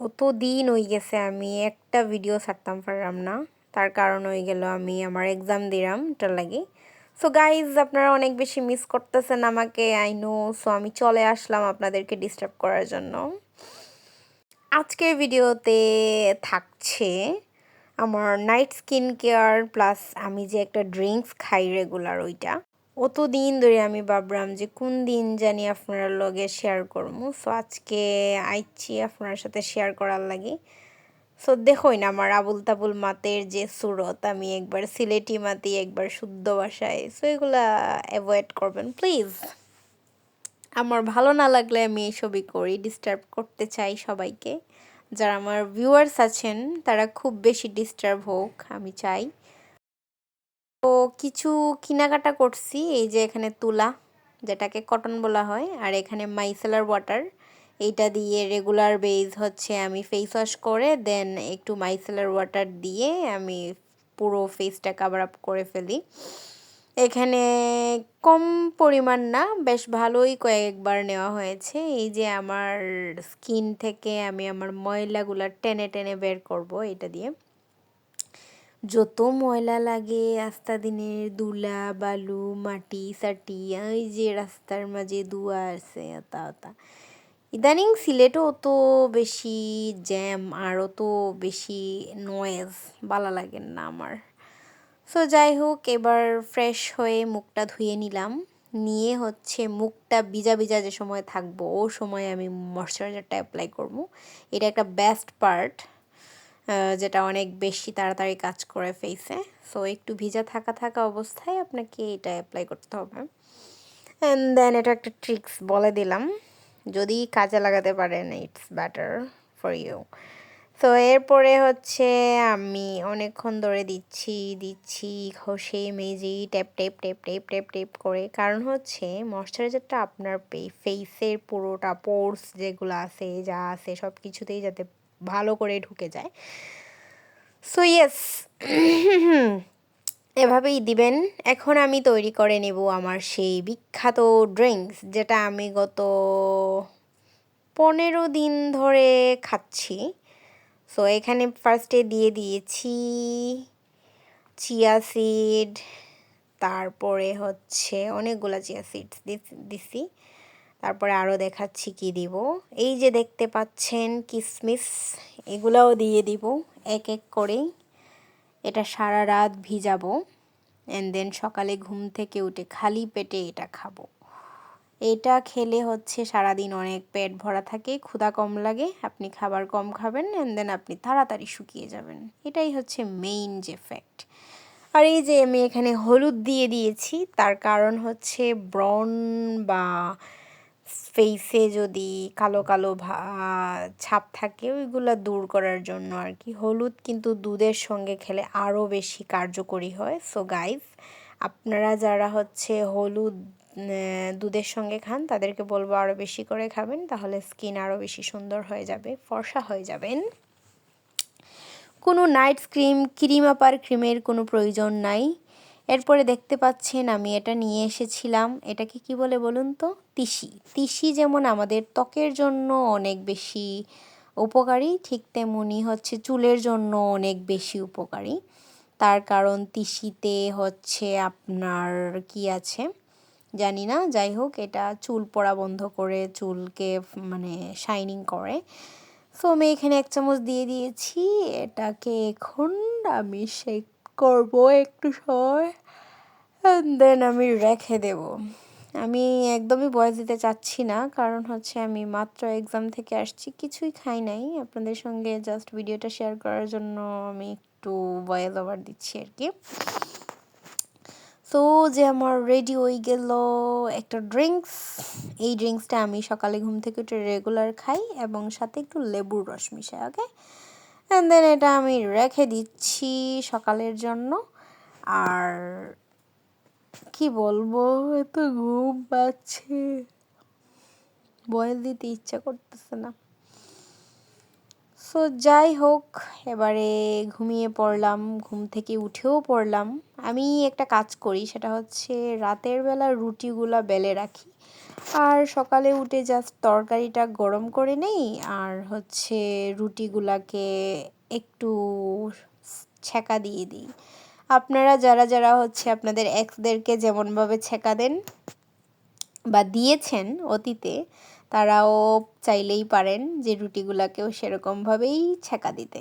অত দিন হয়ে গেছে আমি একটা ভিডিও ছাড়তাম পারলাম না। তার কারণ হয়ে গেল আমি আমার এক্সাম দিলাম এটার লাগে। সো গাইজ আপনারা অনেক বেশি মিস করতেছেন আমাকে আই নো সো আমি চলে আসলাম আপনাদেরকে ডিস্টার্ব করার জন্য। আজকের ভিডিওতে থাকছে আমার নাইট স্কিন কেয়ার প্লাস আমি যে একটা ড্রিঙ্কস খাই রেগুলার ওইটা। অত দিন ধরে আমি ভাবলাম যে কোন দিন জানি আপনার লগে শেয়ার করব সো আজকে আইছি আপনার সাথে শেয়ার করার লাগে। সো দেখোই না আমার আবুল তাবুল মাতের যে সুরত, আমি একবার সিলেটি মাতি, একবার শুদ্ধ ভাষায়। সো এগুলা অ্যাভয়েড করবেন প্লিজ আমার ভালো না লাগলে আমি এসবই করি ডিস্টার্ব করতে চাই সবাইকে। যারা আমার ভিউয়ার্স আছেন, তারা খুব বেশি ডিস্টার্ব হোক, আমি চাই। তো কিছু কেনাকাটা করছি, এই যে এখানে তুলা, যেটাকে কটন বলা হয়, আর এখানে মাইসেলার ওয়াটার এইটা দিয়ে রেগুলার বেজ হচ্ছে আমি ফেস ওয়াশ করে দেন একটু মাইসেলার ওয়াটার দিয়ে আমি পুরো ফেসটা কাভার আপ করে ফেলি। এখানে কম পরিমাণ না, বেশ ভালোই কয়েকবার নেওয়া হয়েছে। এই যে আমার স্কিন থেকে আমি আমার ময়লাগুলো টেনে টেনে বের করব এটা দিয়ে। যত ময়লা লাগে আস্তা দিনের দুলা, বালু, মাটি সাটি এই যে রাস্তার মাঝে দুয়া আছে আতা আতা ইদানিং সিলেটও অত বেশি জ্যাম আর অত বেশি নয়েজ ভালো লাগে না আমার। সো যাই হোক, এবার ফ্রেশ হয়ে মুখটা ধুয়ে নিলাম। নিয়ে হচ্ছে মুখটা ভিজা ভিজা যে সময় থাকব, ও সময় আমি ময়শ্চারাইজারটা অ্যাপ্লাই করব। এটা একটা বেস্ট পার্ট যেটা অনেক বেশি তাড়াতাড়ি কাজ করে ফেসে সো একটু ভিজা থাকা থাকা অবস্থায় আপনাকে এটা অ্যাপ্লাই করতে হবে। অ্যান্ড দেন এটা একটা ট্রিক্স বলে দিলাম। যদি কাজে লাগাতে পারেন ইটস বেটার ফর ইউ তো এরপরে হচ্ছে আমি অনেকক্ষণ ধরে দিচ্ছি দিচ্ছি, ঘষে, মেজি tap tape tape tape tape tape করে। কারণ হচ্ছে ময়শ্চারাইজারটা আপনার ফেসের পুরোটা পোর্স যেগুলো আছে, যা আছে সব কিছুতেই যাতে ভালো করে ঢুকে যায়। সো ইয়েস এভাবেই দিবেন। এখন আমি তৈরি করে নেব আমার সেই বিখ্যাত ড্রিঙ্কস, যেটা আমি গত পনেরো দিন ধরে খাচ্ছি। সো এখানে ফার্স্টে দিয়ে দিয়েছি চিয়া সিড তারপরে হচ্ছে অনেকগুলো চিয়া সিডস দিছি। তারপরে আরও দেখাচ্ছি কি দিব। এই যে দেখতে পাচ্ছেন কিসমিস, এগুলাও দিয়ে দিব এক এক করেই। এটা সারা রাত ভিজাবো অ্যান্ড দেন সকালে ঘুম থেকে উঠে খালি পেটে এটা খাব। এটা খেলে হচ্ছে সারাদিন অনেক পেট ভরা থাকে, ক্ষুধা কম লাগে, আপনি খাবার কম খাবেন অ্যান্ড দেন আপনি তাড়াতাড়ি শুকিয়ে যাবেন। এটাই হচ্ছে মেইন যে ফ্যাক্ট আর এই যে আমি এখানে হলুদ দিয়ে দিয়েছি, তার কারণ হচ্ছে ব্রন বা ফেসে যদি কালো কালো ছাপ থাকে, ওইগুলো দূর করার জন্য আর কি। হলুদ কিন্তু দুধের সঙ্গে খেলে আরও বেশি কার্যকরী হয়। সো গাইজ আপনারা যারা হচ্ছে হলুদ দুধের সঙ্গে খান, তাদেরকে বলব আরও বেশি করে খাবেন, তাহলে স্কিন আরও বেশি সুন্দর হয়ে যাবে, ফর্সা হয়ে যাবেন। কোনো নাইট ক্রিম ক্রিম আপার ক্রিমের কোনো প্রয়োজন নাই। এরপরে দেখতে পাচ্ছেন আমি এটা নিয়ে এসেছিলাম। এটাকে কি বলে বলুন তো? তিসি। তিসি যেমন আমাদের ত্বকের জন্য অনেক বেশি উপকারী, ঠিক তেমনি হচ্ছে চুলের জন্য অনেক বেশি উপকারী। তার কারণ তিসিতে হচ্ছে আপনার কি আছে? জানি না, যাই হোক, এটা চুল পড়া বন্ধ করে চুলকে মানে শাইনিং করে। সো আমি এখানে এক চামচ দিয়ে দিয়েছি। এটাকে এখন আমি শেক করব একটু সময় দেন আমি রেখে দেব। আমি একদমই বয়স দিতে চাচ্ছি না, কারণ হচ্ছে আমি মাত্র এক্সাম থেকে আসছি, কিছুই খাই নাই। আপনাদের সঙ্গে জাস্ট ভিডিওটা শেয়ার করার জন্য আমি একটু বয়েস ওভার দিচ্ছি আর কি। সো যে আমার রেডি হয়ে গেল একটা ড্রিঙ্কস এই ড্রিঙ্কসটা আমি সকালে ঘুম থেকে উঠে রেগুলার খাই এবং সাথে একটু লেবুর রস মিশাই ওকে অ্যান্ড দেন এটা আমি রেখে দিচ্ছি সকালের জন্য। আর কি বলব, এত ঘুম পাচ্ছে। বয়েল দিতে ইচ্ছা করতেছে না। সো যাই হোক, এবারে ঘুমিয়ে পড়লাম, ঘুম থেকে উঠেও পড়লাম। আমি একটা কাজ করি, সেটা হচ্ছে রাতের বেলা রুটিগুলা বেলে রাখি। আর সকালে উঠে জাস্ট তরকারিটা গরম করে নেই, আর হচ্ছে রুটিগুলাকে একটু ছেঁকা দিয়ে দিই। আপনারা যারা যারা হচ্ছে আপনাদের এক্সদেরকে যেমনভাবে ছেঁকা দেন বা দিয়েছেন অতীতে, তারাও চাইলেই পারেন যে রুটিগুলাকেও সেরকমভাবেই ছেঁকা দিতে।